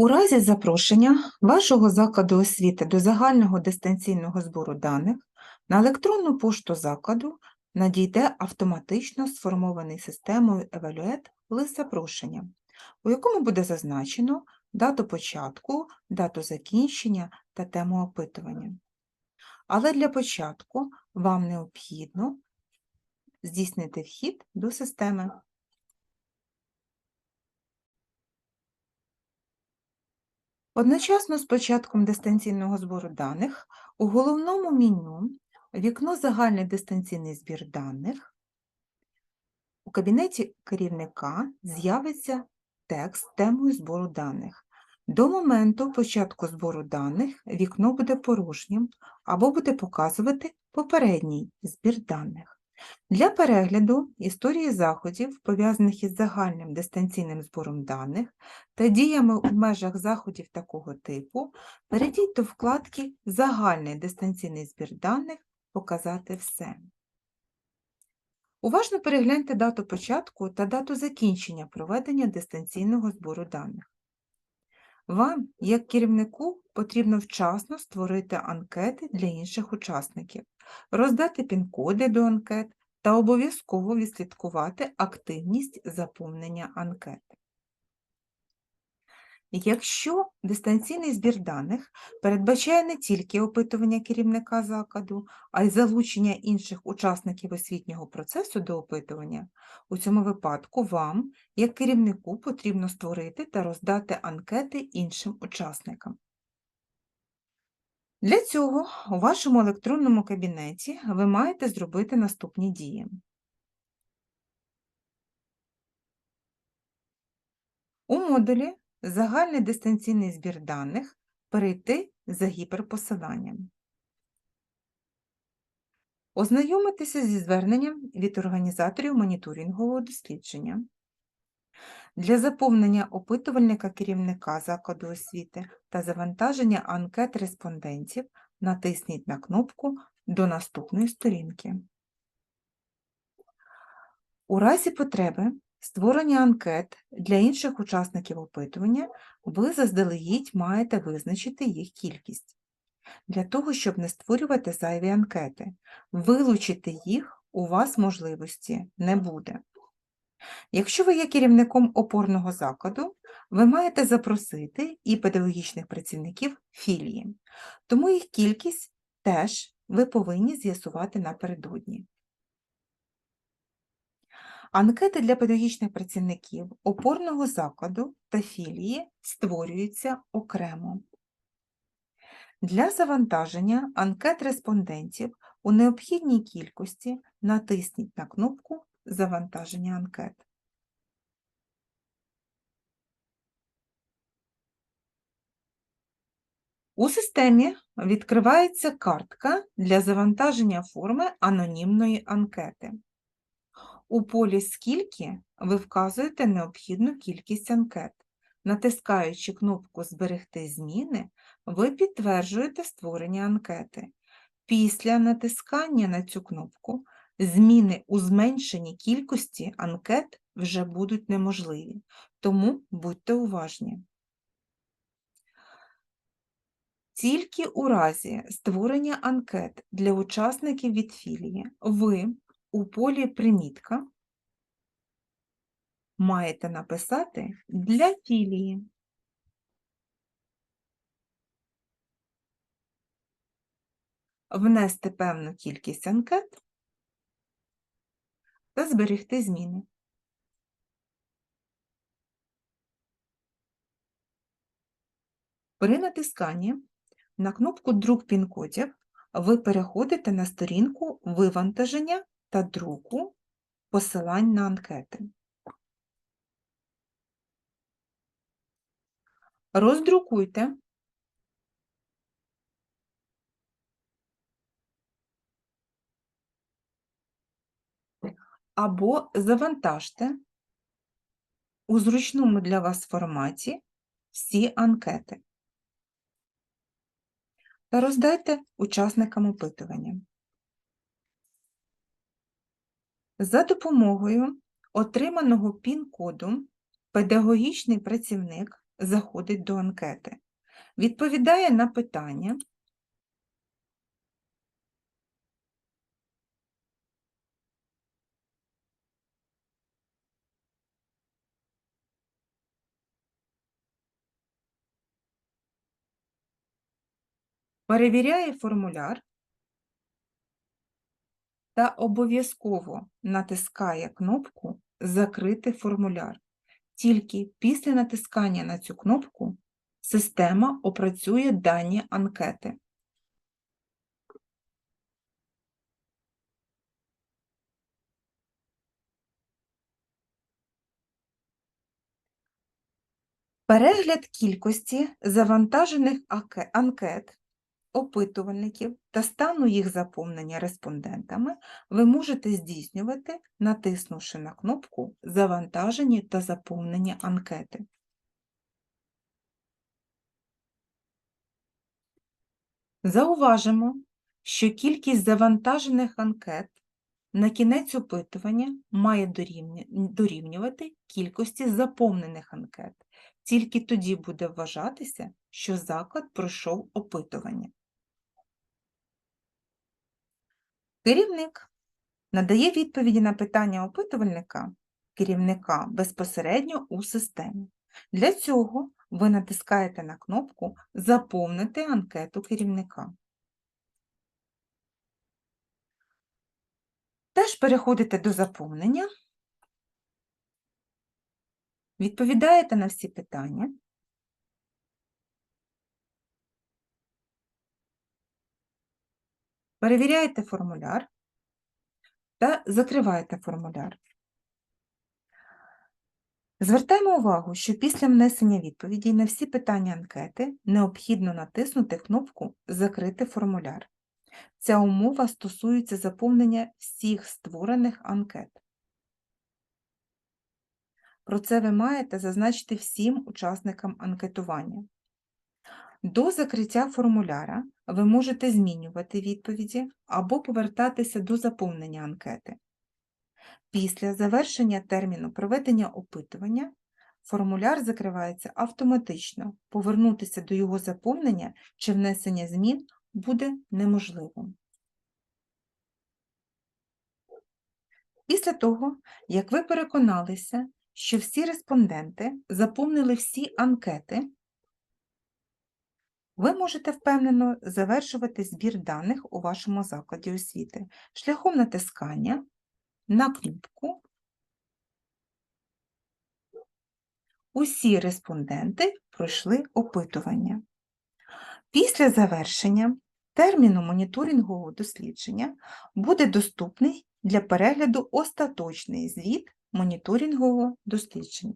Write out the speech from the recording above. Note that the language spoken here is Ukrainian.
У разі запрошення вашого закладу освіти до загального дистанційного збору даних на електронну пошту закладу надійде автоматично сформований системою Evaluate лист запрошення, у якому буде зазначено дату початку, дату закінчення та тему опитування. Але для початку вам необхідно здійснити вхід до системи. Одночасно з початком дистанційного збору даних у головному меню вікно Загальний дистанційний збір даних у кабінеті керівника з'явиться текст темою збору даних. До моменту початку збору даних вікно буде порожнім або буде показувати попередній збір даних. Для перегляду історії заходів, пов'язаних із загальним дистанційним збором даних та діями у межах заходів такого типу, перейдіть до вкладки Загальний дистанційний збір даних Показати все. Уважно перегляньте дату початку та дату закінчення проведення дистанційного збору даних. Вам, як керівнику, потрібно вчасно створити анкети для інших учасників, роздати пін-коди до анкет та обов'язково відслідкувати активність заповнення анкет. Якщо дистанційний збір даних передбачає не тільки опитування керівника закладу, а й залучення інших учасників освітнього процесу до опитування, у цьому випадку вам, як керівнику, потрібно створити та роздати анкети іншим учасникам. Для цього у вашому електронному кабінеті ви маєте зробити наступні дії. У модулі Загальний дистанційний збір даних перейти за гіперпосиланням. Ознайомитися зі зверненням від організаторів моніторингового дослідження. Для заповнення опитувальника керівника закладу освіти та завантаження анкет респондентів натисніть на кнопку До наступної сторінки. У разі потреби створення анкет для інших учасників опитування ви заздалегідь маєте визначити їх кількість. Для того, щоб не створювати зайві анкети, вилучити їх у вас можливості не буде. Якщо ви є керівником опорного закладу, ви маєте запросити і педагогічних працівників філії, тому їх кількість теж ви повинні з'ясувати напередодні. Анкети для педагогічних працівників опорного закладу та філії створюються окремо. Для завантаження анкет респондентів у необхідній кількості натисніть на кнопку Завантаження анкет. У системі відкривається картка для завантаження форми анонімної анкети. У полі Скільки ви вказуєте необхідну кількість анкет. Натискаючи кнопку Зберегти зміни, ви підтверджуєте створення анкети. Після натискання на цю кнопку зміни у зменшенні кількості анкет вже будуть неможливі, тому будьте уважні. Тільки у разі створення анкет для учасників від філії ви у полі примітка маєте написати для філії. Внести певну кількість анкет та зберегти зміни. При натисканні на кнопку Друк пін-кодів ви переходите на сторінку вивантаження та друку посилань на анкети. Роздрукуйте або завантажте у зручному для вас форматі всі анкети та роздайте учасникам опитування. За допомогою отриманого пін-коду педагогічний працівник заходить до анкети, відповідає на питання, перевіряє формуляр та обов'язково натискає кнопку Закрити формуляр. Тільки після натискання на цю кнопку система опрацює дані анкети. Перегляд кількості завантажених анкет, опитувальників та стану їх заповнення респондентами ви можете здійснювати, натиснувши на кнопку Завантажені та заповнені анкети. Зауважимо, що кількість завантажених анкет на кінець опитування має дорівнювати кількості заповнених анкет. Тільки тоді буде вважатися, що заклад пройшов опитування. Керівник надає відповіді на питання опитувальника керівника безпосередньо у системі. Для цього ви натискаєте на кнопку Заповнити анкету керівника. Теж переходите до заповнення, відповідаєте на всі питання. Перевіряєте формуляр та закриваєте формуляр. Звертаємо увагу, що після внесення відповідей на всі питання анкети необхідно натиснути кнопку Закрити формуляр. Ця умова стосується заповнення всіх створених анкет. Про це ви маєте зазначити всім учасникам анкетування. До закриття формуляра ви можете змінювати відповіді або повертатися до заповнення анкети. Після завершення терміну проведення опитування формуляр закривається автоматично. Повернутися до його заповнення чи внесення змін буде неможливим. Після того, як ви переконалися, що всі респонденти заповнили всі анкети, ви можете впевнено завершувати збір даних у вашому закладі освіти шляхом натискання на кнопку Усі респонденти пройшли опитування. Після завершення терміну моніторингового дослідження буде доступний для перегляду остаточний звіт моніторингового дослідження.